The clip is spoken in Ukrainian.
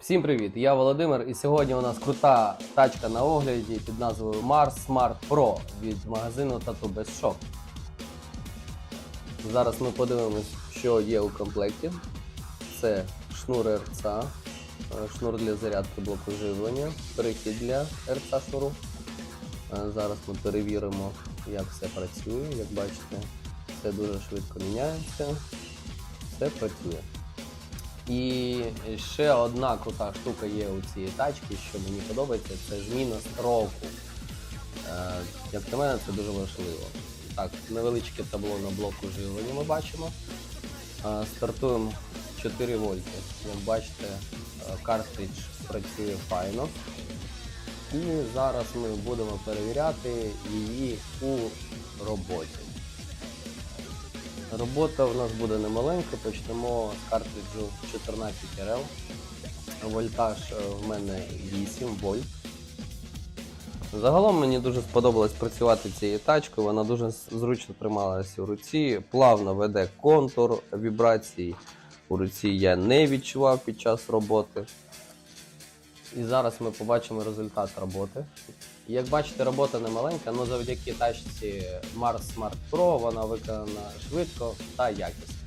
Всім привіт! Я Володимир, і сьогодні у нас крута тачка на огляді під назвою Mars Smart Pro від магазину Tattoo Best Shop. Зараз ми подивимось, що є у комплекті. Це шнур РЦ, е, шнур для зарядки блоку живлення, перехід для РЦ шнуру. Е, Зараз ми перевіримо, як все працює. Як бачите, все дуже швидко міняється. Все працює. І ще одна крута штука є у цієї тачки, що мені подобається, це зміна строку. Е, Як на мене, це дуже важливо. Так, невеличке табло на блоку живлення ми бачимо. Е, Стартуємо 4 вольти. Як бачите, е, картридж працює файно. І зараз ми будемо перевіряти її у роботі. Робота в нас буде немаленька, почнемо з картриджу 14 RL. Вольтаж е, в мене 8 вольт. Загалом мені дуже сподобалось працювати цією тачкою, вона дуже зручно трималася у руці, плавно веде контур вібрацій. У руці я не відчував під час роботи. І зараз ми побачимо результат роботи. Як бачите, робота не маленька, але завдяки тачці Mars Smart Pro вона виконана швидко та якісно.